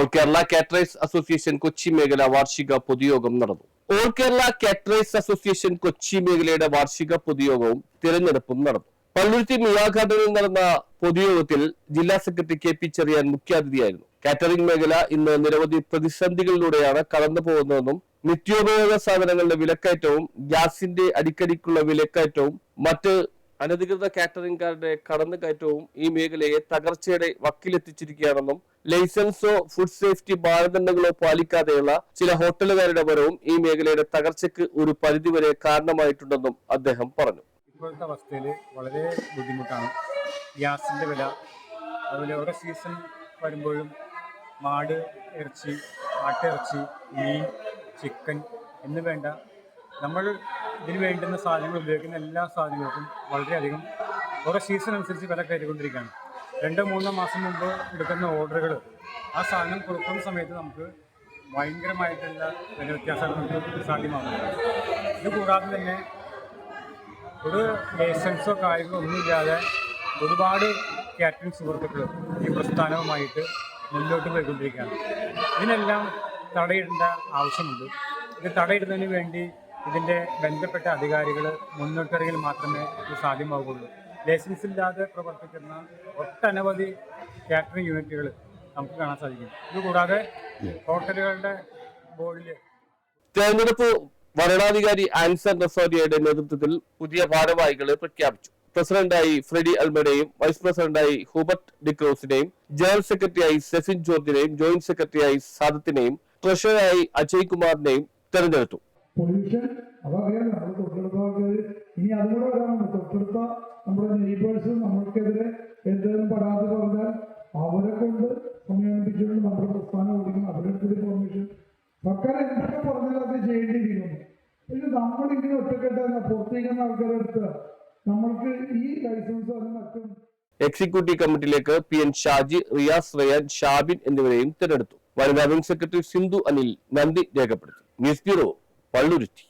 All Kerala caterers association Kochi മേഖല വാർഷിക പൊതുയോഗം നടന്നു. All Kerala caterers association Kochi മേഖലയുടെ വാർഷിക പൊതുയോഗവും തിരഞ്ഞെടുപ്പും നടന്നു. പള്ളുരുത്തി മിയാഘാട്ടിൽ നടന്ന പൊതുയോഗത്തിൽ ജില്ലാ സെക്രട്ടറി കെ പി ചെറിയാൻ മുഖ്യാതിഥിയായിരുന്നു. കാറ്ററിംഗ് മേഖല ഇന്ന് നിരവധി പ്രതിസന്ധികളിലൂടെയാണ് കടന്നു പോകുന്നതെന്നും നിത്യോപയോഗ സാധനങ്ങളുടെ വിലക്കയറ്റവും ഗ്യാസിന്റെ അടിക്കടിക്കുള്ള വിലക്കയറ്റവും മറ്റ് അനധികൃത കാറ്ററിംഗുകാരുടെ കടന്നുകയറ്റവും ഈ മേഖലയെ തകർച്ചയുടെ വക്കിലെത്തിച്ചിരിക്കുകയാണെന്നും ലൈസൻസോ ഫുഡ് സേഫ്റ്റി മാനദണ്ഡങ്ങളോ പാലിക്കാതെയുള്ള ചില ഹോട്ടലുകാരുടെ വരവും ഈ മേഖലയുടെ തകർച്ചയ്ക്ക് ഒരു പരിധിവരെ കാരണമായിട്ടുണ്ടെന്നും അദ്ദേഹം പറഞ്ഞു. ഇപ്പോഴത്തെ അവസ്ഥയിൽ വളരെ ബുദ്ധിമുട്ടാണ്. ഗ്യാസിന്റെ വില അതുപോലെ ഓരോ സീസൺ വരുമ്പോഴും മാട് ഇറച്ചി ആട്ടിറച്ചി മീൻ ചിക്കൻ എന്ന് വേണ്ട നമ്മൾ ഇതിന് വേണ്ടുന്ന സാധനങ്ങൾ ഉപയോഗിക്കുന്ന എല്ലാ സാധനങ്ങൾക്കും വളരെയധികം ഓരോ സീസൺ അനുസരിച്ച് വില കയറിക്കൊണ്ടിരിക്കുകയാണ്. രണ്ടോ മൂന്നോ മാസം മുമ്പ് എടുക്കുന്ന ഓർഡറുകൾ ആ സാധനം കൊടുക്കുന്ന സമയത്ത് നമുക്ക് ഭയങ്കരമായിട്ടുള്ള വില വ്യത്യാസങ്ങൾ നമുക്ക് സാധ്യമാകുന്നുണ്ട്. ഇത് കൂടാതെ തന്നെ ഒരു ലൈസൻസോ കാര്യങ്ങളോ ഒന്നുമില്ലാതെ ഒരുപാട് കാറ്ററിംഗ് സുഹൃത്തുക്കൾ ഈ പ്രസ്ഥാനവുമായിട്ട് മുന്നോട്ട് പോയിക്കൊണ്ടിരിക്കുകയാണ്. ഇതിനെല്ലാം തടയിടേണ്ട ആവശ്യമുണ്ട്. ഇത് തടയിടുന്നതിന് വേണ്ടി ഇതിന്റെ ബന്ധപ്പെട്ട അധികാരികൾ മുന്നോട്ടറിയിൽ മാത്രമേ ഇത് സാധ്യമാവുകയുള്ളൂ. ലൈസൻസ് ഇല്ലാതെ പ്രവർത്തിക്കുന്ന ഒട്ടനവധി കാറ്ററിംഗ് യൂണിറ്റുകൾ നമുക്ക് കാണാൻ സാധിക്കും. ഇതുകൂടാതെ ഹോട്ടലുകളുടെ ബോർഡിൽ തെരഞ്ഞെടുപ്പ് വരണാധികാരി ആൻസർ നസോരിയയുടെ നേതൃത്വത്തിൽ പുതിയ ഭാരവാഹികളെ പ്രഖ്യാപിച്ചു. പ്രസിഡന്റായി ഫ്രെഡി അൽമയുടെയും വൈസ് പ്രസിഡന്റായി ഹൂബർട്ട് ഡിക്രോസിനെയും ജനറൽ സെക്രട്ടറിയായി സെഫിൻ ജോർജിനെയും ജോയിന്റ് സെക്രട്ടറിയായി സാദത്തിനെയും ട്രഷററായി അജയ് കുമാറിനെയും തെരഞ്ഞെടുത്തു. പൊല്യൂഷൻ അതറിയാം നമ്മൾ തൊട്ടടുത്ത ആൾക്കാർ ഇനി അതുകൂടെ വരാനുണ്ട് തൊട്ടടുത്ത നമ്മുടെ നെയ്ബേഴ്സ് നമ്മൾക്കെതിരെ എന്തെങ്കിലും പരാതി പറഞ്ഞാൽ അവരെ കൊണ്ട് സമയപ്പിച്ചുകൊണ്ട് നമ്മുടെ പ്രസ്ഥാനം ഓടിക്കണം അവരെടുത്തൊരു പെർമിഷൻ സർക്കാർ എന്തൊക്കെ പറഞ്ഞാൽ അത് ചെയ്യേണ്ടിയിരിക്കുന്നു. പക്ഷെ നമ്മളിങ്ങനെ ഒറ്റക്കെട്ടാണ് പുറത്തേക്കുന്ന ആൾക്കാരെ അടുത്ത് നമ്മൾക്ക് ഈ ലൈസൻസ് അത് മറ്റും എക്സിക്യൂട്ടീവ് കമ്മിറ്റിയിലേക്ക് പി എൻ ഷാജി റിയാസ് റയാൻ ഷാബിൻ എന്നിവരെയും തെരഞ്ഞെടുത്തു. വനിതാ വിംഗ് സെക്രട്ടറി സിന്ധു അനിൽ നന്ദി രേഖപ്പെടുത്തി. News bureau Palluruthy